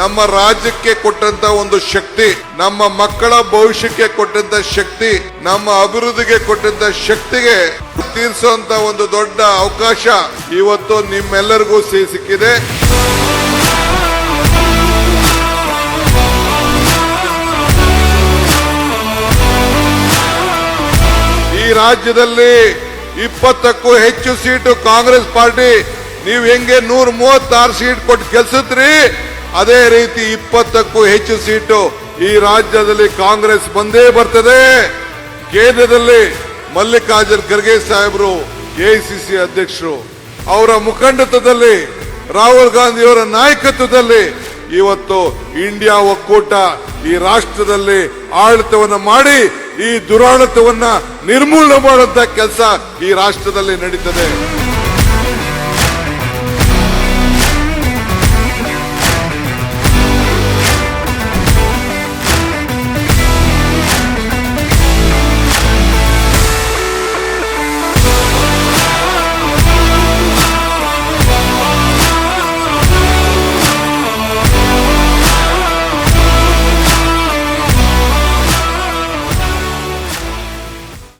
ನಮ್ಮ ರಾಜ್ಯಕ್ಕೆ ಕೊಟ್ಟಂತ ಒಂದು ಶಕ್ತಿ, ನಮ್ಮ ಮಕ್ಕಳ ಭವಿಷ್ಯಕ್ಕೆ ಕೊಟ್ಟಂತ ಶಕ್ತಿ, ನಮ್ಮ ಅಭಿವೃದ್ಧಿಗೆ ಕೊಟ್ಟಂತ ಶಕ್ತಿಗೆ ತೀರಿಸುವಂತ ಒಂದು ದೊಡ್ಡ ಅವಕಾಶ ಇವತ್ತು ನಿಮ್ಮೆಲ್ಲರಿಗೂ ಸಿಹಿ ಸಿಕ್ಕಿದೆ. ಈ ರಾಜ್ಯದಲ್ಲಿ ಇಪ್ಪತ್ತಕ್ಕೂ ಹೆಚ್ಚು ಸೀಟು ಕಾಂಗ್ರೆಸ್ ಪಾರ್ಟಿ, ನೀವು ಹೆಂಗೆ ನೂರ ಮೂವತ್ತಾರು ಸೀಟ್ ಕೊಟ್ಟು ಗೆಲ್ಸಿದ್ರಿ ಅದೇ ರೀತಿ ಇಪ್ಪತ್ತಕ್ಕೂ ಹೆಚ್ಚು ಸೀಟು ಈ ರಾಜ್ಯದಲ್ಲಿ ಕಾಂಗ್ರೆಸ್ ಬಂದೇ ಬರ್ತದೆ. ಕೇಂದ್ರದಲ್ಲಿ ಮಲ್ಲಿಕಾರ್ಜುನ್ ಖರ್ಗೆ ಸಾಹೇಬರು ಎಐಸಿಸಿ ಅಧ್ಯಕ್ಷರು, ಅವರ ಮುಖಂಡತ್ವದಲ್ಲಿ, ರಾಹುಲ್ ಗಾಂಧಿಯವರ ನಾಯಕತ್ವದಲ್ಲಿ ಇವತ್ತು ಇಂಡಿಯಾ ಒಕ್ಕೂಟ ಈ ರಾಷ್ಟ್ರದಲ್ಲಿ ಆಡಳಿತವನ್ನು ಮಾಡಿ, ಈ ದುರಾಡಳಿತವನ್ನ ನಿರ್ಮೂಲನೆ ಮಾಡುವಂತ ಕೆಲಸ ಈ ರಾಷ್ಟ್ರದಲ್ಲಿ ನಡೀತದೆ.